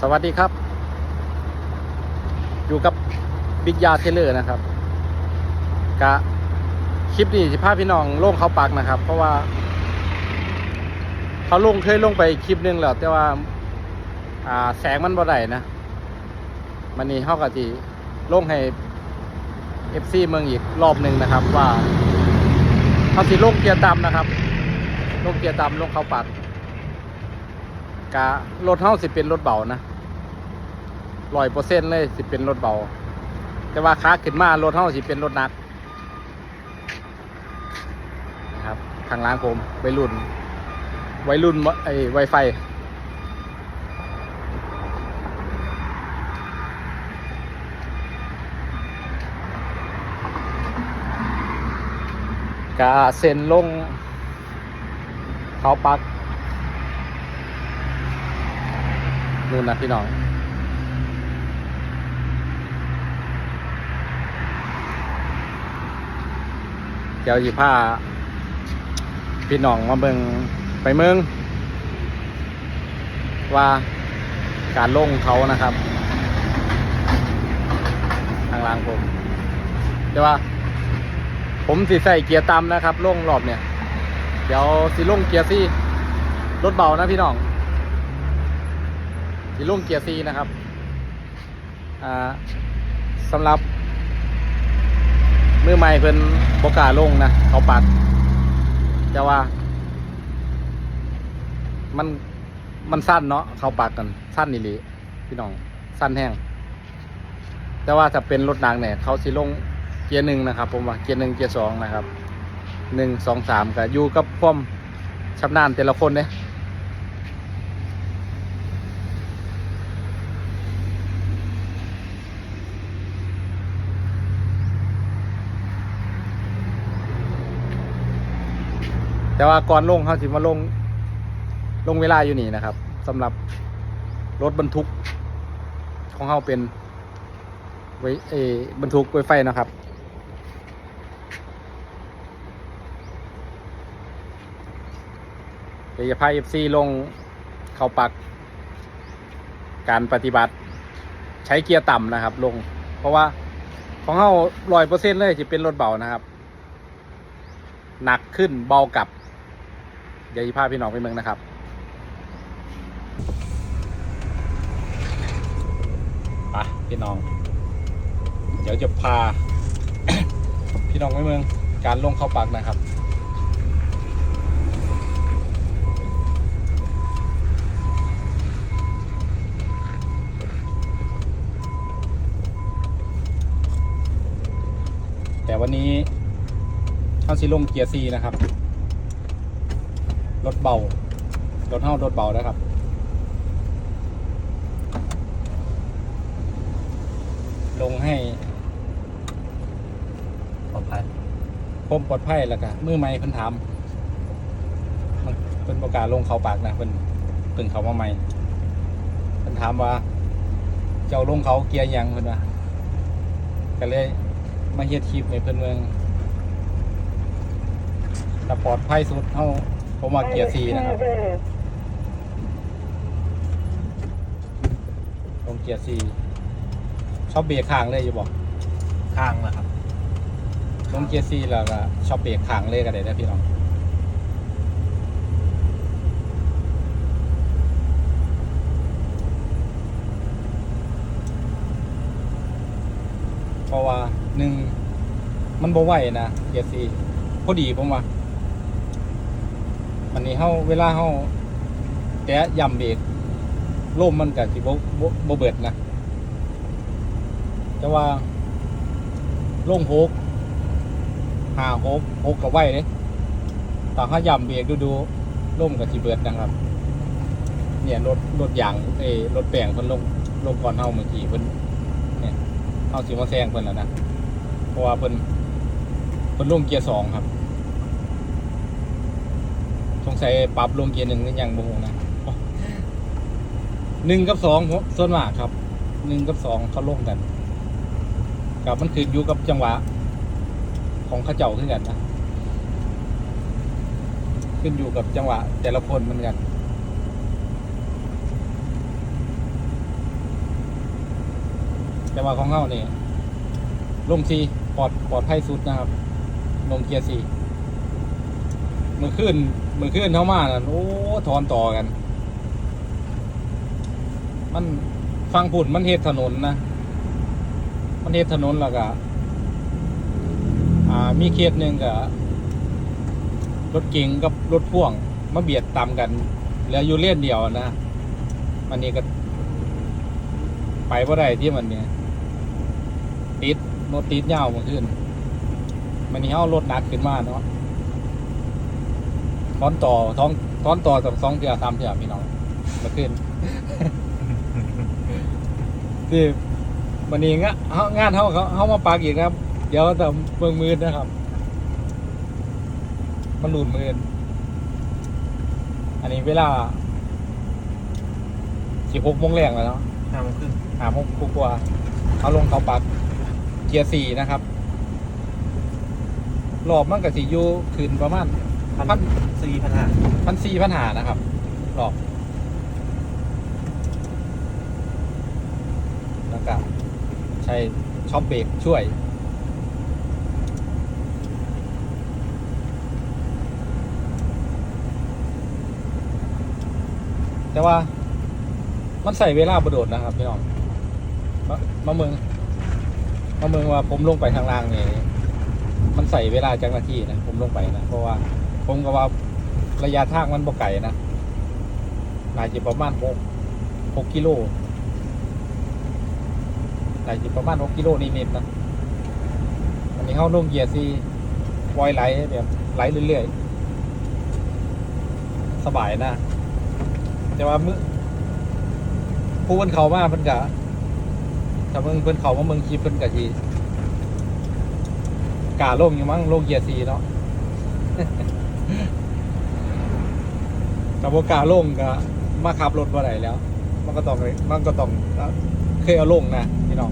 สวัสดีครับ อยู่กับบิ๊กยาเทเลอร์นะครับกะคลิปนี้สิพาพี่น้องลงเขาปักนะครับ เพราะว่า เขาลงเคยลงไปคลิปหนึงแล้วแต่ว่า อ่าแสงมันบ่ได้นะมันนี่เขากะจีลงให้ FC เมืองอีกรอบหนึ่งนะครับ ว่าเขาสิลงเกียร์ดำนะครับ ลงเกียร์ดำลงเขาปัก กะรถเฮาสิเป็นรถเบานะร้อยเปอร์เซ็นต์เลยสิเป็นรถเบา แต่ว่าขาขึ้นมารถเฮาสิเป็นรถหนักนะครับข้างล่างผมวัยรุ่นวัยรุ่นไอ้ไวไฟกะเซ็นลงเขาปัก นู่นนะพี่น้องเดี๋ยวสิผ้าพี่น้องมาเบิงไปเมืองว่าการลงเขานะครับ ทางล่างผมแต่ว่า ผมสิใส่เกียร์ต่ำนะครับลงรอบเนี่ย เดี๋ยวสิลงเกียร์ซี่รถเบานะพี่น้อง สีลุ่งเกียร์ซีนะครับอ่าสำหรับมือใหม่เพิ่นบกาลงนะเขาปัดแต่ว่า มันมันสั้นเนาะเขาปัดกันสั้นนี่ลีพี่น้องสั้นแห้งแต่ว่าถ้าเป็นรถดังเนี่ยเขาสิลงเกียร์หนึ่งนะครับ ผมว่าเกียร์หนึ่งเกียร์สองนะครับหนึ่งสองสามก็อยู่กับความชำนาญแต่ละคนเนี่ย แต่ว่าก่อนลงเขาสิมาลง ลงเวลาอยู่นี่นะครับสำหรับรถบรรทุก ของเขาเป็นไว้เอบรรทุกไวไฟนะครับ เดี๋ยวจะพาเอฟซีลงเขาปัก การปฏิบัติ ใช้เกียร์ต่ำนะครับ ลง เพราะว่าของเขาร้อยเปอร์เซ็นต์เลยจะเป็นรถเบานะครับ หนักขึ้นเบากลับ ดี๋ยวจะพาพี่น้องไปเมืองนะครับไปพี่น้อง เดี๋ยวจะพา พี่น้องไปเมือง การลงเข้าปักนะครับแต่วันนี้เข้าสิลงเกียร์ซีนะครับ รถเบารถเท่ารถเบานะครับลงให้ปลอดภัยคมปลอดภัยแล้วก็มือใหม่เพิ่นถามมันเพิ่นประกล้าศลงเขาปากนะเพิ่นเพิ่งเขามาใหม่เพิ่นถามว่า เจ้าลงเขาเกียร์หยังเพิ่นว่าก็เลย มาเฮ็ดคลิปในเพิ่นเมืองแต่ปลอดภัยสุดเท่า ผมว่าเกียร์ซีนะครับลงเกียร์ซีชอบเบรกข้างเลยอยู่บอกข้างนะครับลงเกียร์ซีแล้วก็ชอบเบรกข้างเลยก็ได้นะพี่น้องเพราะว่าหนึ่งมันบ่ไหวนะเกียร์ซีพอดีผมว่า อันนี้เฮาเวลาเฮาแตะย่ำเบรกลมมันก็สิบ่บ่บ่เบิดนะ แต่ว่าลงโฮกหาโฮกโฮกกับไหวเลยตอนเขาย่ำเบรกดูดูล่มกับจีเบิดนะครับ เนี่ยรถรถยางเอรถแปลงเพิ่นลงลงก่อนเฮาเมื่อกี้เพิ่นเนี่ยเฮาสิมาแซงเพิ่นแล้วนะเพราะว่าเพิ่นเพิ่นลงเกียร์สองครับ สงสัยปรับลงเกียร์หนึ่งหรือยังบ่ฮู้นะหนึ่งกับสองส่วนมากครับหนึ่งกับสองเขาลงกันกับมันคืออยู่กับจังหวะ ของข้าเจ้าขึ้นกันนะขึ้นอยู่กับจังหวะ แต่ละคนเหมือนกันแต่ว่าของเฮานี่ลงซีปลอดปลอดภัยสุดนะครับ ลงเกียร์ซีมือขึ้น มือขึ้นเท่ามาน่ะโอ้ทอนต่อกัน มันฟังผุดมันเฮ็ดถนนนะ มันเฮ็ดถนนแล้วก็อ่า มีเคสหนึ่งกับรถเก๋งกับรถพ่วงมาเบียดตามกันเหลืออยู่เล่นเดียวนะมันนี่ก็ ไปว่าได้ที่มันเนี่ยติดรถติดยาวมาขึ้น มันนี่เอารถหนักขึ้นมาเนาะ ท้อนต่อท้องท้อนต่อกับสองเถื่อสามเถื่อพี่น้องมาขึ้นที่วันนี้งะเฮางานเขาเขาเขามาปากอีกนะครับ เดี๋ยวแต่เมืองมืดนะครับ มันหลุดมืดอันนี้เวลาสิบหกโมงแรงแล้วเนาะห้าโมงครึ่งหาโมงกว่าๆเอาลงเขาปักเกียร์สี่นะครับรอบมันกับสียูคืนประมาณ พันสี่พันห้าพันสี่พันหานะครับรอบแล้วก็ใช้ช็อปเบรกช่วยแต่ว่ามันใส่เวลาประโดดนะครับพี่น้องมามาเมืองมาเมืองว่าผมลงไปทางล่างนี่มันใส่เวลาจังนาทีนะผมลงไปนะเพราะว่า ผมก็ว่าระยะทางมันบ่ไกลนะน่าจะประมาณหกหกกิโลน่าจะประมาณหกกิโลนิดๆนะอันนี้เข้าลงเกียร์ซีปล่อยไหลแบบไหลเรื่อยๆ สบายนะ แต่ว่ามือผู้เพิ่นเขามาเพิ่นกะถ้าเพิ่นเพิ่นเขามาเมืองคลิปเพิ่นกะทีกล้าลงอยู่มั้งโลงเกียร์ซีเนาะ แต่ว่ากาลงก็มาขับรถบ่ไหนแล้ว มันก็ต้องมันก็ต้องเคยเอาลงนะพี่น้อง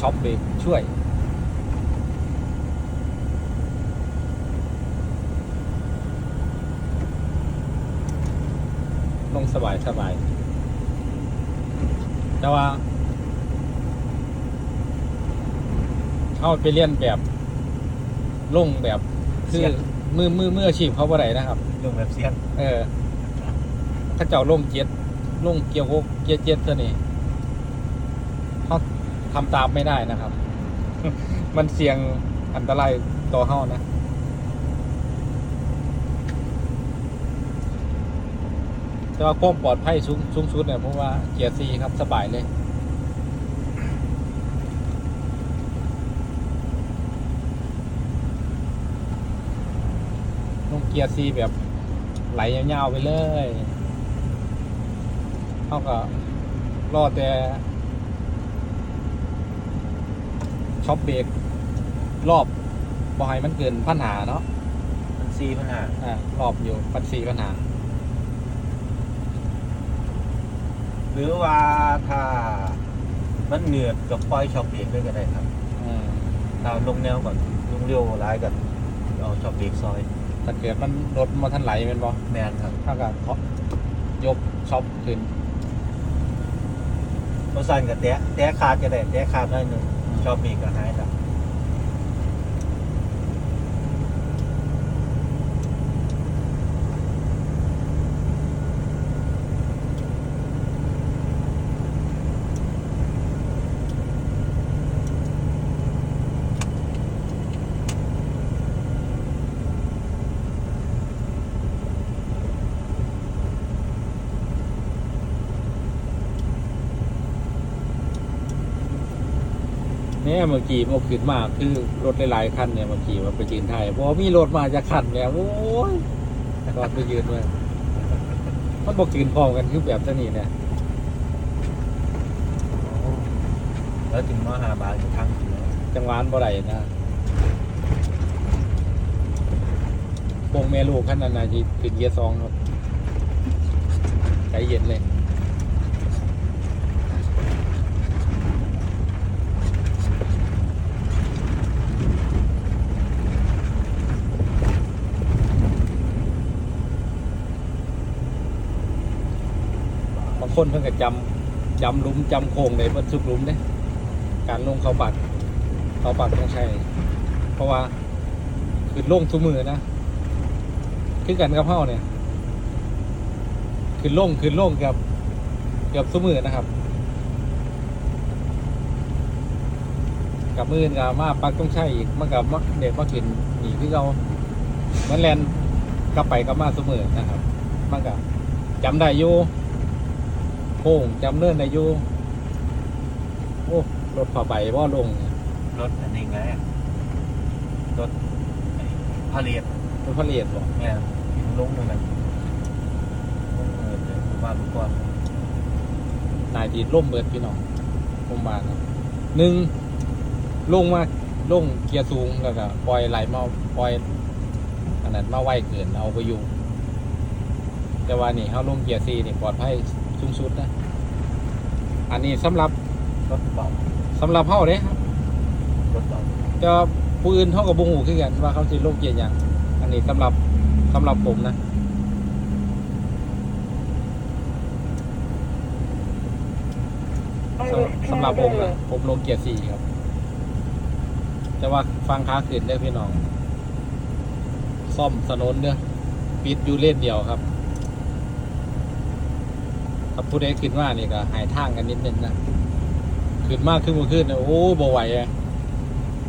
ช้ช็อปเบรกช่วยลงสบายสบาย แต่ว่าเข้าไปเรียนแบบลงแบบคือมือมือมืออาชีพเขาบ่ได้นะครับลงแบบเซียนเออ ถ้าเจ้าลงเจ็ดลงเกียร์หกเกียร์เจ็ดตัวนี้เขา ทำตามไม่ได้นะครับ มันเสี่ยงอันตรายต่อเฮานะแต่ว่าความปลอดภัยสูงสูงสุดเนี่ยเพราะว่าเกียร์ซีครับสบายเลยลงเกียร์ซีแบบไหลยาวๆไปเลยเขาก็รอแต่ ช็อปเบรกรอบบ่ให้มันเกินพันหาเนาะพันสี่พันห้าอ่ารอบอยู่ปัดสี่พันหา หรือว่าถ้ามันเหนือกับปล่อยช็อปเบรกด้วยก็ได้ครับอืมถ้าลงแนวก่อนลงเร็วร้ายกันเอาช็อปเบรกซอยถ้าเกิดมันรถมาทันไหลเป็นบ่แมนครับเท่ากับเขายกช็อปขึ้น เพราะสั่นกับแตะแตะขาดจะได้แตะขาดได้หนึ่ง ชอบมีก็หายแล้ว เนี่ยเมื่อกี้มันขึ้นมาคือรถหลายๆคันเนี่ยเมื่อกี้ว่าไปยืนไทยเพราะว่ามีรถมาจากคันเนี่ยโอ้ยก็ไปยืนเลยมันบอกยืนพร้อมกันคือแบบนี้เนี่ยแล้วถึงมาหาบาทอีกครั้งหนึ่งจังหวานบ่ได้นะวงแม่ลูกขั้นนั้นนะที่ขึ้นเกียร์สองครับใจเย็นเลยางคนเพิ่งก็จำจำลุมจำโค้งเลยเพิ่นสุกลุมเด้การลงเขาปัดเขาปัดต้องใช่เพราะว่าคือลงทุกมือนะคือกันกับเฮาเนี่ยคือลงคือลงกับเกือบทุกมือนะครับกับมือกับมาปักต้องใช่อีกมันกับมเด็กมากินหนีที่เราเหมันแลนกลับไปกลับมาเสมอนะครับ มันกับจำได้อยู่ โค้งจำเนิ่นได้อยู่โอ้รถผ้าใบว่าลงเนี่ยรถอันนี้ไงรถไอ้พาเลียดรถพระเลียดบอกเนี่ยลงตรงนั้นลงเลยเลยบ้านลูกก้อนนายดีล่มเบิดพี่น้องผมมานะหนึ่งลงมาลงเกียร์สูงแล้วก็ปล่อยไหลมาปล่อยอันนั้นมาไวเกินเอาไปอยู่ แต่ว่านี่เขาลงเกียร์ซีนี่ปลอดภัย สูงสุดนะอันนี้สำหรับรถเบาสำหรับเฮาเด้ครับรถเบาจะผู้อื่นเท่ากับบุงูคือกันว่าเขาสิลงเกียร์หยังอันนี้สำหรับสำหรับผมนะสำสำหรับผมนะผมลงเกียร์สี่ครับ แต่ว่าฟังค้าขึ้นได้อพี่น้อง ซ่อมถนนเนี่ยปิดอยู่เลนเดียวครับ ถ้าผู้ใดขึ้นมานี่ก็หายทางกันนิดนึงนะขึ้นมากขึ้นมาขึ้นเนี่ยโอ้บ่ไหวอะ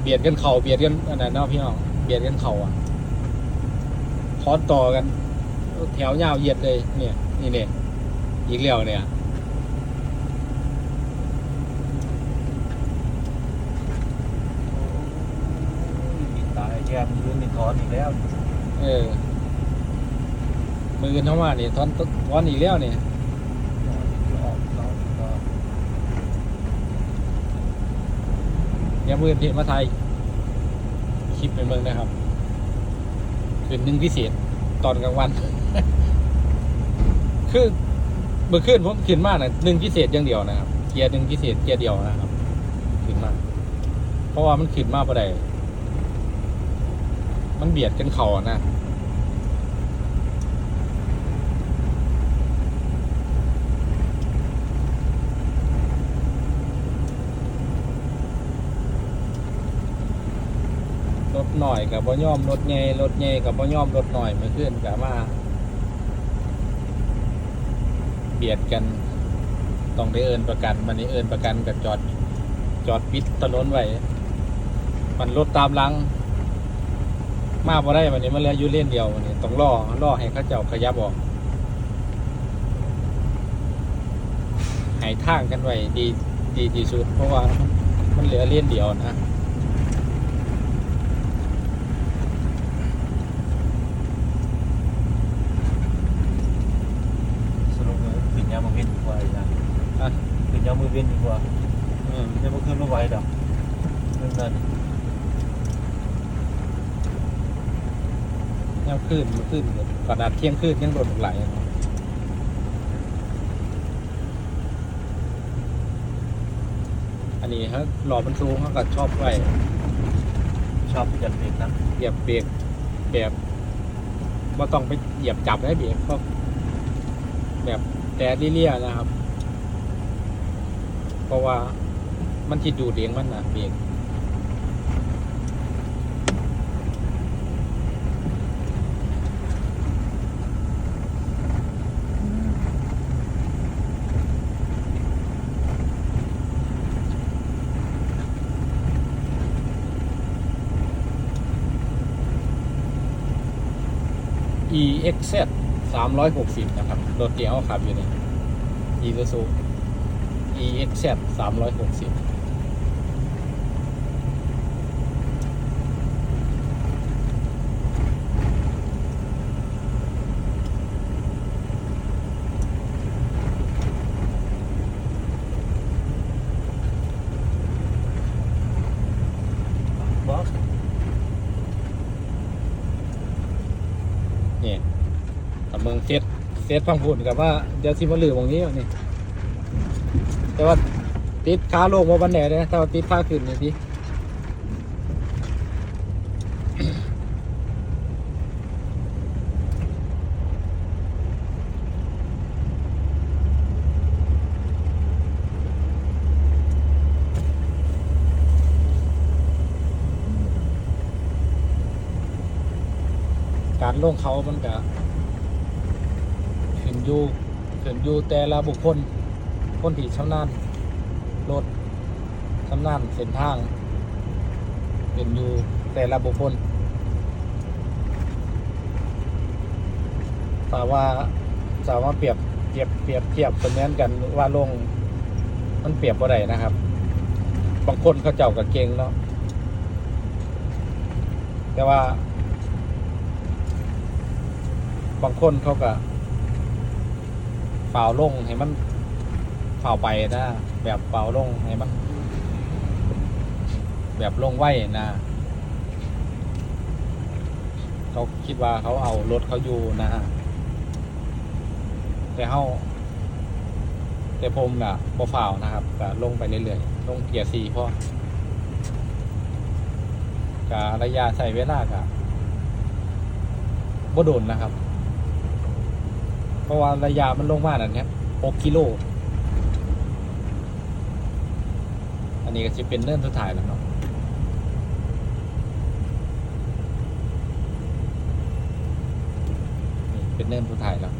เบียดกันเข่าเบียดกันอันนั้นเนาะพี่น้องเบียดกันเข่าอะคอนต่อกัน แถวยาวเหยียดเลย เนี่ย นี่เนี่ยอีกแล้วเนี่ยตายแย่มยืนในทอนอีกแล้ว เออ มือกันเข้ามาเนี่ยทอนทอนอีกแล้วเนี่ย ออกออกออก เดี๋ยวมือเพจมาไทยคลิปเป็นเมืองนะครับคืนหนึ่งพิเศษตอนกลางวัน คือเมื่อคืนผมขึ้นมากนะหนึ่งพิเศษอย่างเดียวนะครับ เกียร์หนึ่งพิเศษเกียร์เดียวนะครับขึ้นมากเพราะว่ามันขึ้นมากประเดมันเบียดกันเข่าอะนะ หน่อยกับบ่ย่อมรถใหญ่รถใหญ่กับบ่ย่อมรถหน่อยไม่ขึ้นกับมาเบียดกันต้องได้เอินประกันมันนี้เอินประกันกับจอดจอดปิดถนนไว้มันรถตามหลัง มาพอได้วันนี้มันเหลืออยู่เลนเดียววันนี้ต้องล่อล่อให้เขาเจ้าขยับออกให้ทางกันไว้ดีดีที่สุดเพราะว่ามันเหลือเลนเดียวนะ สรุปเลยขึ้นยามมือเว้นดีกว่าอีกนะ อะ ขึ้นยามมือเว้นดีกว่าเอืมยังไม่ขึ้นรู้ไหวดอกเรื่องนั้นยังขึ้นมันขึ้นขนาดเที่ยงคืนยังโดนไหลอันนี้ฮะหล่อมันสูงเขาก็ชอบไว้ชอบจัดเด็กนะเหยียบเบรกแบบว่าต้องไปเหยียบจับให้เบรกก็แบบแต่เลี่ยๆนะครับ เพราะว่ามันจิดูดเลี้ยงมันนะเบรก EXZ 360 นะครับ รถเดียวขับอยู่นี่ EX แซ360นี่ตะเมืองเซตเซตฟังพูดกับว่าเดี๋ยวซิมาลือวงนี้วะนี่ แต่ว่าติดขาลงมาบันแดดเลยนะแต่ว่าติดผ้าขึ้นนี่ดิการลงเขามันก็ขึ้นอยู่ขึ้นอยู่แต่ละบุคคล คนที่ชำนาญรถชำนาญเส้นทาง เป็นอยู่แต่ละบุคคลแต่ว่าสามารถเปรียบเทียบเปรียบเทียบเสมือนกันว่าลงมันเปรียบบ่าได้นะครับ บางคนเขาเจ้ากับเก่งเนาะแต่ว่า บางคนเขาก็ฝ่าวลงให้มัน เฝ่าไปนะแบบเฝ่าลงให้มันแบบลงไว้นะเขาคิดว่าเขาเอารถเขาอยู่นะฮะแต่เขาแต่ผมอะบ่ฝ่านะครับก็ลงไปเรื่อยๆลงเกียร์สี่เพราะกะระยะใส่เวลากะบ่โดนนะครับ เพราะว่าระยะมันลงมานั่นเนี่ย6กิโล อันนี้ก็จะเป็นเนื่อนสุดท้ายแล้วเนาะเป็นเนื่อนสุดท้ายแล้ว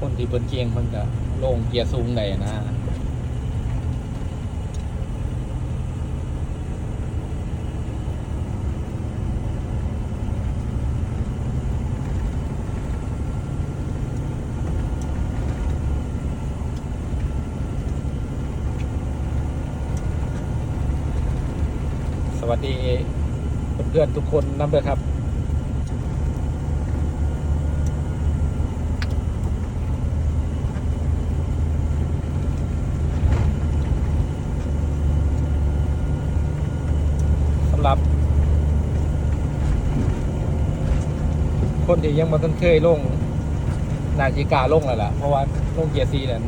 คนที่เบิ้นเกียงมันก็ลงเกียร์สูงได้นะ ส วัสดีเพื่อนๆทุกคนน้ำเลยครับ สำหรับ คนที่ยังมาทันเคยลง นาจิกล้าลงแล้วล่ะ เพราะว่าลงเกียร์ซีนั้น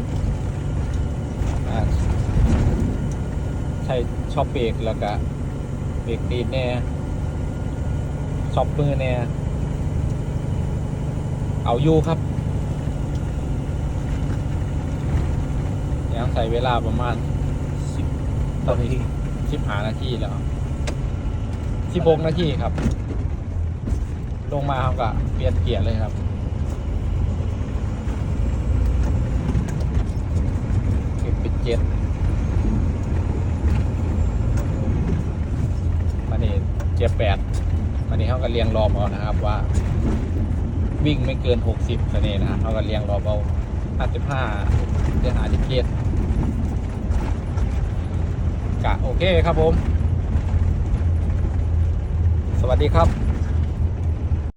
ใช้ช็อปเบรกแล้วก็ เบรกตีนแน่ช็อปมือแน่เอาอยู่ครับยังใส่เวลาประมาณสิบตอนนี้สิบหานาทีแล้วสิบหกนาทีครับ ลงมาเขาก็เปลี่ยนเกียร์เลยครับเก็บเป็นเจ็ด นนี้เจ็ดแปดอันนี้เขาก็เรียงรอบเอานะครับว่า วิ่งไม่เกินหกสิบคะแนนนะฮะเขาก็เรียงรอบเอาห้าสิบห้าเดือนหาดิเกตกะโอเคครับผม สวัสดีครับ